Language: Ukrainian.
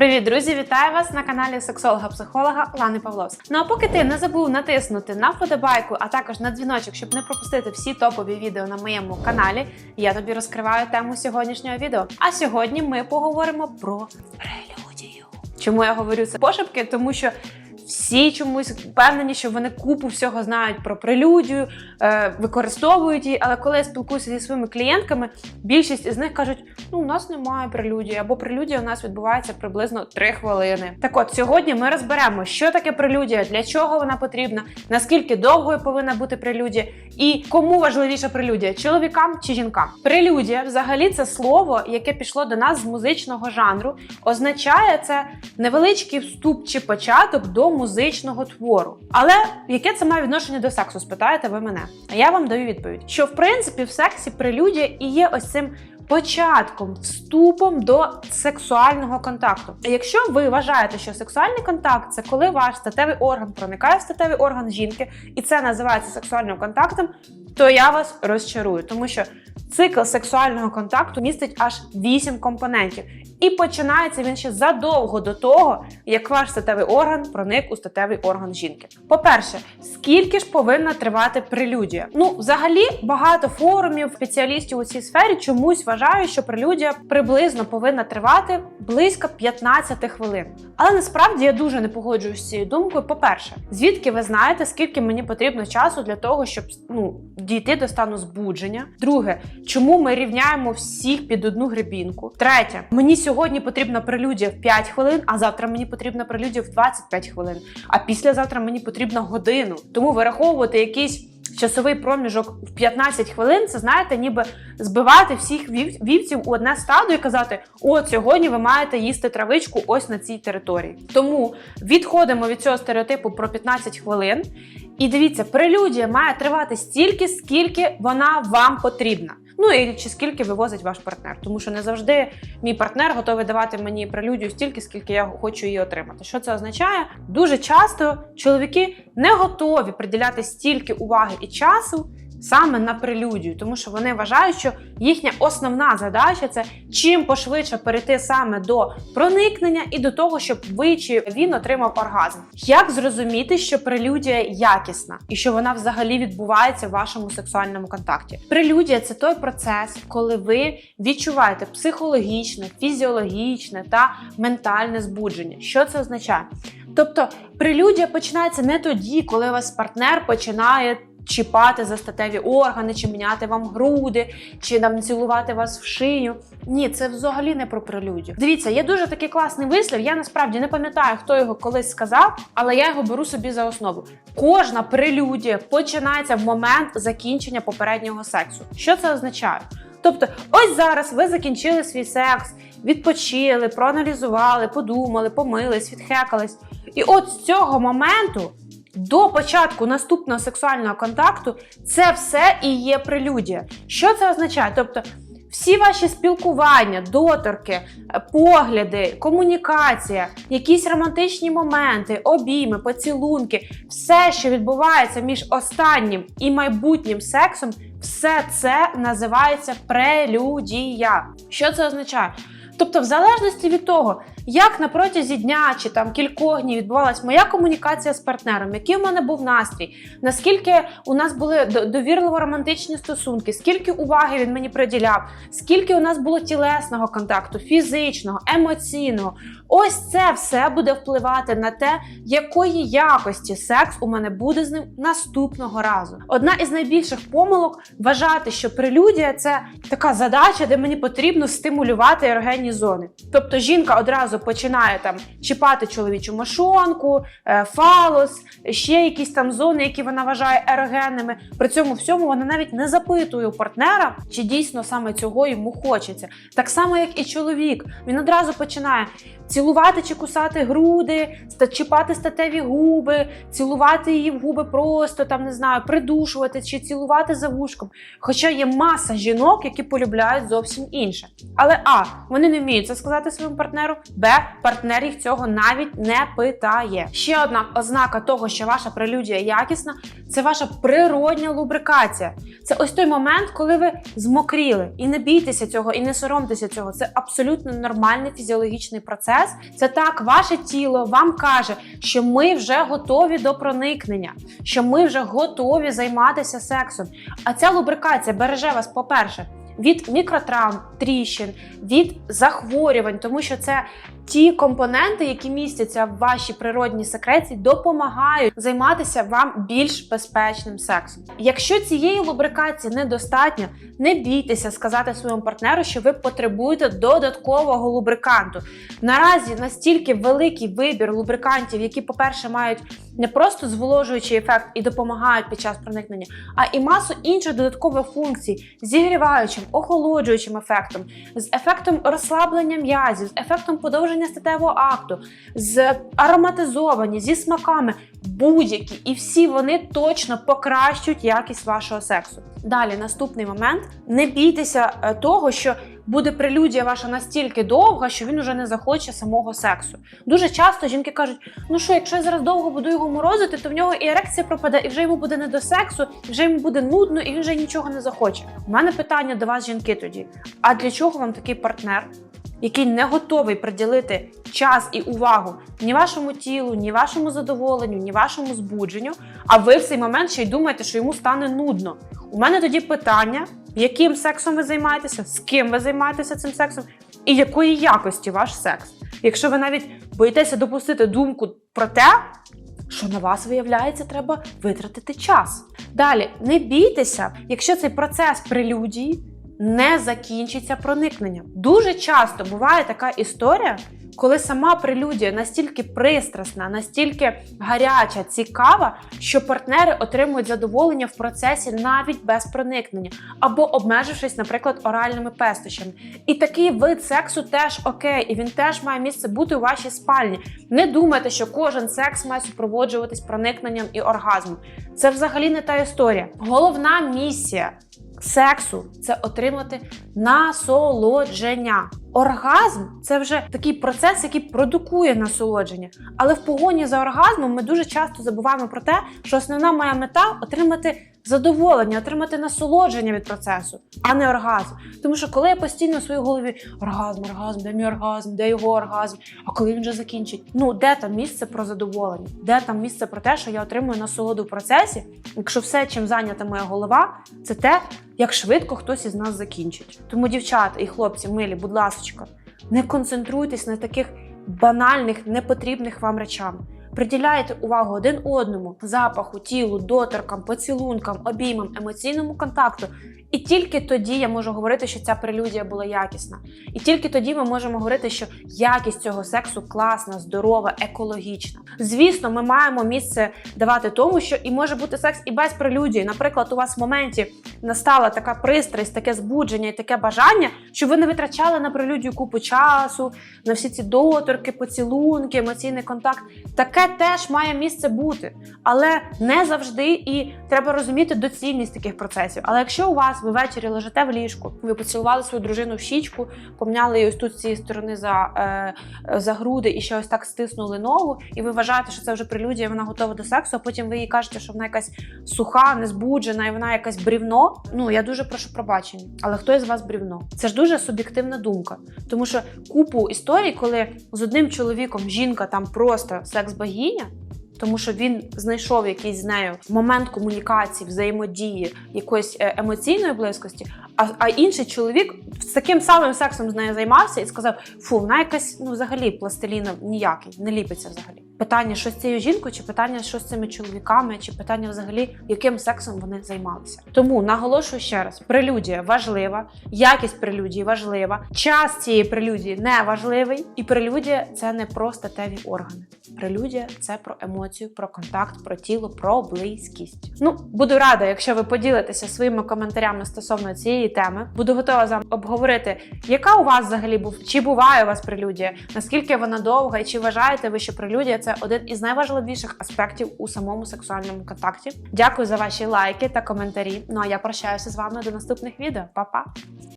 Привіт, друзі! Вітаю вас на каналі сексолога-психолога Лани Павловськ. Ну а поки ти не забув натиснути на вподобайку, а також на дзвіночок, щоб не пропустити всі топові відео на моєму каналі, я тобі розкриваю тему сьогоднішнього відео. А сьогодні ми поговоримо про прелюдію. Чому я говорю це пошепки? Тому що всі чомусь впевнені, що вони купу всього знають про прелюдію, е, використовують її. Але коли я спілкуюся зі своїми клієнтками, більшість із них кажуть: ну у нас немає прелюдії, або прелюдія у нас відбувається приблизно 3 хвилини. Так от сьогодні ми розберемо, що таке прелюдія, для чого вона потрібна, наскільки довгою повинна бути прелюдія, і кому важливіша прелюдія чоловікам чи жінкам. Прелюдія, взагалі, це слово, яке пішло до нас з музичного жанру, означає це невеличкий вступ чи початок до музичного твору. Але яке це має відношення до сексу? Спитаєте ви мене? А я вам даю відповідь, що в принципі в сексі прелюдія і є ось цим. Початком, вступом до сексуального контакту. Якщо ви вважаєте, що сексуальний контакт це коли ваш статевий орган проникає в статевий орган жінки, і це називається сексуальним контактом, то я вас розчарую, тому що цикл сексуального контакту містить аж 8 компонентів. І починається він ще задовго до того, як ваш статевий орган проник у статевий орган жінки. По-перше, скільки ж повинна тривати прелюдія? Ну, взагалі, багато форумів, спеціалістів у цій сфері чомусь вважають, що прелюдія приблизно повинна тривати близько 15 хвилин. Але насправді я дуже не погоджуюсь з цією думкою. По-перше, звідки ви знаєте, скільки мені потрібно часу для того, щоб ну дійти до стану збудження? Друге, чому ми рівняємо всіх під одну гребінку? Третє, мені сьогодні потрібна прелюдія в 5 хвилин, а завтра мені потрібна прелюдія в 25 хвилин, а післязавтра мені потрібна годину. Тому вираховувати якийсь часовий проміжок в 15 хвилин, це знаєте, ніби збивати всіх вів- вівців у одне стадо і казати: от сьогодні ви маєте їсти травичку ось на цій території. Тому відходимо від цього стереотипу про 15 хвилин. І дивіться, прелюдія має тривати стільки, скільки вона вам потрібна. Ну і чи скільки вивозить ваш партнер, тому що не завжди мій партнер готовий давати мені прелюдію стільки, скільки я хочу її отримати. Що це означає? Дуже часто чоловіки не готові приділяти стільки уваги і часу саме на прелюдію, тому що вони вважають, що їхня основна задача це чим пошвидше перейти саме до проникнення і до того, щоб ви чи він отримав оргазм. Як зрозуміти, що прелюдія якісна і що вона взагалі відбувається в вашому сексуальному контакті? Прелюдія це той процес, коли ви відчуваєте психологічне, фізіологічне та ментальне збудження. Що це означає? Тобто прелюдія починається не тоді, коли вас партнер починає чіпати за статеві органи, чи міняти вам груди, чи там цілувати вас в шию. Ні, це взагалі не про прелюдію. Дивіться, є дуже такий класний вислів. Я насправді не пам'ятаю, хто його колись сказав, але я його беру собі за основу. Кожна прелюдія починається в момент закінчення попереднього сексу. Що це означає? Тобто, ось зараз ви закінчили свій секс, відпочили, проаналізували, подумали, помились, відхекались. І от з цього моменту до початку наступного сексуального контакту це все і є прелюдія. Що це означає? Тобто, всі ваші спілкування, доторки, погляди, комунікація, якісь романтичні моменти, обійми, поцілунки, все, що відбувається між останнім і майбутнім сексом, все це називається прелюдія. Що це означає? Тобто, в залежності від того, як на протязі дня чи там кількох днів відбувалась моя комунікація з партнером, який у мене був настрій, наскільки у нас були довірливо романтичні стосунки, скільки уваги він мені приділяв, скільки у нас було тілесного контакту, фізичного, емоційного. Ось це все буде впливати на те, якої якості секс у мене буде з ним наступного разу. Одна із найбільших помилок вважати, що прелюдія це така задача, де мені потрібно стимулювати ерогенні зони. Тобто жінка одразу починає там чіпати чоловічу мошонку, е, фалос, ще якісь там зони, які вона вважає ерогенними. При цьому всьому вона навіть не запитує у партнера, чи дійсно саме цього йому хочеться. Так само, як і чоловік, він одразу починає. Цілувати чи кусати груди, чіпати статеві губи, цілувати її в губи просто там не знаю, придушувати чи цілувати за вушком. Хоча є маса жінок, які полюбляють зовсім інше. Але а вони не вміють це сказати своєму партнеру. Б. Партнер їх цього навіть не питає. Ще одна ознака того, що ваша прелюдія якісна, це ваша природня лубрикація. Це ось той момент, коли ви змокріли. І не бійтеся цього, і не соромтеся цього. Це абсолютно нормальний фізіологічний процес. Це так, ваше тіло вам каже, що ми вже готові до проникнення, що ми вже готові займатися сексом. А ця лубрикація береже вас, по-перше, від мікротравм, тріщин, від захворювань, тому що це ті компоненти, які містяться в вашій природній секреції, допомагають займатися вам більш безпечним сексом. Якщо цієї лубрикації недостатньо, не бійтеся сказати своєму партнеру, що ви потребуєте додаткового лубриканту. Наразі настільки великий вибір лубрикантів, які, по-перше, мають не просто зволожуючий ефект і допомагають під час проникнення, а і масу інших додаткових функцій зігріваючим, охолоджуючим ефектом, з ефектом розслаблення м'язів, з ефектом подовження статевого акту, з ароматизовані, зі смаками, будь-які, і всі вони точно покращують якість вашого сексу. Далі, наступний момент: не бійтеся е, того, що буде прелюдія ваша настільки довга, що він уже не захоче самого сексу. Дуже часто жінки кажуть: ну що, якщо я зараз довго буду його морозити, то в нього і ерекція пропаде, і вже йому буде не до сексу, і вже йому буде нудно, і він вже нічого не захоче. У мене питання до вас, жінки, тоді: а для чого вам такий партнер? Який не готовий приділити час і увагу ні вашому тілу, ні вашому задоволенню, ні вашому збудженню, а ви в цей момент ще й думаєте, що йому стане нудно. У мене тоді питання: яким сексом ви займаєтеся, з ким ви займаєтеся цим сексом, і якої якості ваш секс? Якщо ви навіть боїтеся допустити думку про те, що на вас виявляється, треба витратити час. Далі не бійтеся, якщо цей процес прелюдії не закінчиться проникненням. Дуже часто буває така історія, коли сама прелюдія настільки пристрасна, настільки гаряча, цікава, що партнери отримують задоволення в процесі навіть без проникнення, або обмежившись, наприклад, оральними пестощами. І такий вид сексу теж окей, і він теж має місце бути у вашій спальні. Не думайте, що кожен секс має супроводжуватись проникненням і оргазмом. Це взагалі не та історія. Головна місія сексу це отримати насолодження. Оргазм це вже такий процес, який продукує насолодження. Але в погоні за оргазмом ми дуже часто забуваємо про те, що основна моя мета отримати задоволення, отримати насолодження від процесу, а не оргазм. Тому що коли я постійно в своїй голові оргазм, оргазм, де мій оргазм, де його оргазм, а коли він вже закінчить? Ну де там місце про задоволення? Де там місце про те, що я отримую насолоду в процесі? Якщо все, чим зайнята моя голова, це те, як швидко хтось із нас закінчить. Тому, дівчата і хлопці, милі, будь ласка, не концентруйтесь на таких банальних, непотрібних вам речам. Приділяйте увагу один одному, запаху, тілу, доторкам, поцілункам, обіймам, емоційному контакту. І тільки тоді я можу говорити, що ця прелюдія була якісна. І тільки тоді ми можемо говорити, що якість цього сексу класна, здорова, екологічна. Звісно, ми маємо місце давати тому, що і може бути секс і без прелюдії. Наприклад, у вас в моменті настала така пристрасть, таке збудження і таке бажання, щоб ви не витрачали на прелюдію купу часу, на всі ці доторки, поцілунки, емоційний контакт. Таке теж має місце бути, але не завжди і треба розуміти доцільність таких процесів. Але якщо у вас ви ввечері лежите в ліжку, ви поцілували свою дружину в щічку, помняли її ось тут з цієї сторони за, е, за груди і ще ось так стиснули ногу, і ви вважаєте, що це вже прелюдія, вона готова до сексу, а потім ви їй кажете, що вона якась суха, незбуджена, і вона якась брівно. Ну я дуже прошу пробачення, але хто із вас брівно? Це ж дуже суб'єктивна думка, тому що купу історій, коли з одним чоловіком жінка там просто секс-богиня, тому що він знайшов якийсь з нею момент комунікації, взаємодії, якоїсь е, емоційної близькості. А, а інший чоловік з таким самим сексом з нею займався і сказав: фу, вона якась ну взагалі пластиліна ніякий, не ліпиться взагалі. Питання, що з цією жінкою, чи питання, що з цими чоловіками, чи питання взагалі, яким сексом вони займалися. Тому наголошую ще раз: прелюдія важлива, якість прелюдії важлива, час цієї прелюдії не важливий, і прелюдія це не про статеві органи. Прелюдія це про емоцію, про контакт, про тіло, про близькість. Ну буду рада, якщо ви поділитеся своїми коментарями стосовно цієї теми. Буду готова з вами обговорити, яка у вас взагалі був, чи буває у вас прелюдія, наскільки вона довга, і чи вважаєте ви, що прелюдія це один із найважливіших аспектів у самому сексуальному контакті. Дякую за ваші лайки та коментарі. Ну а я прощаюся з вами до наступних відео. Па-па!